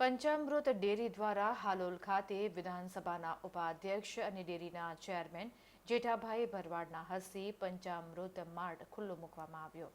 પંચામૃત dairy દ્વારા હાલોલ ખાતે વિધાનસભાના ઉપાધ્યક્ષ અને ડેરીના ચેરમેન જેઠાભાઈ ભરવાડના હસ્તે પંચામૃત માર્ટ ખુલ્લો મૂકવામાં આવ્યો.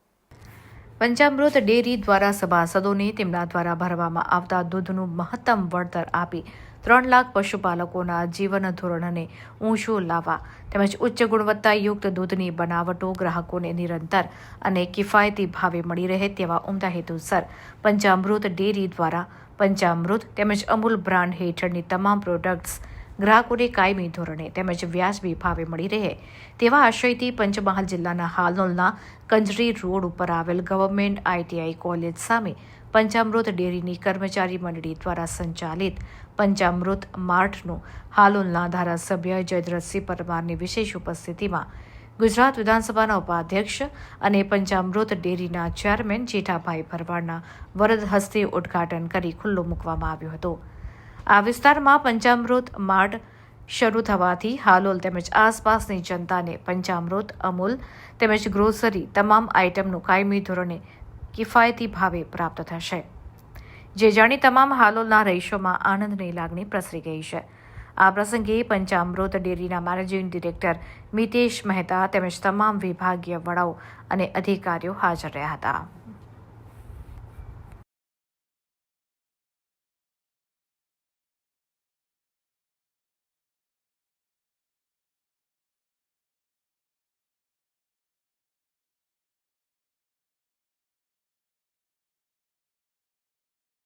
પંચામૃત ડેરી દ્વારા સભાસદોને તેમના દ્વારા ભરવામાં આવતા દૂધનું મહત્તમ વળતર આપી ત્રણ લાખ પશુપાલકોના જીવન ધોરણને ઊંચું લાવવા તેમજ ઉચ્ચ ગુણવત્તાયુક્ત દૂધની બનાવટો ગ્રાહકોને નિરંતર અને કિફાયતી ભાવે મળી રહે તેવા ઉમદા હેતુસર પંચામૃત ડેરી દ્વારા પંચામૃત તેમજ અમૂલ બ્રાન્ડ હેઠળની તમામ પ્રોડક્ટ્સ ગ્રાહકોને કાયમી ધોરણે તેમજ વ્યાજબી ભાવે મળી રહે તેવા આશયથી પંચમહાલ જિલ્લાના હાલોલના કંજરી રોડ ઉપર આવેલ ગવર્મેન્ટ આઈટીઆઈ કોલેજ સામે પંચામૃત ડેરીની કર્મચારી મંડળી દ્વારા સંચાલિત પંચામૃત માર્ટનું હાલોલના ધારાસભ્ય જયદ્રથસિંહ પરમારની વિશેષ ઉપસ્થિતિમાં ગુજરાત વિધાનસભાના ઉપાધ્યક્ષ અને પંચામૃત ડેરીના ચેરમેન જેઠાભાઈ ભરવાડના વરદ હસ્તે ઉદ્ઘાટન કરી ખુલ્લો મૂકવામાં આવ્યો હતો. આ વિસ્તારમાં પંચામૃત માર્ટ શરૂ થવાથી હાલોલ તેમજ આસપાસની જનતાને પંચામૃત, અમૂલ તેમજ ગ્રોસરી તમામ આઇટમનું કાયમી ધોરણે કિફાયતી ભાવે પ્રાપ્ત થશે. જે જાણી તમામ હાલોલના રહીશોમાં આનંદની લાગણી પ્રસરી ગઈ છે. આ પ્રસંગે પંચામૃત ડેરીના મેનેજિંગ ડિરેક્ટર મિતેશ મહેતા તેમજ તમામ વિભાગીય વડાઓ અને અધિકારીઓ હાજર રહ્યા હતા.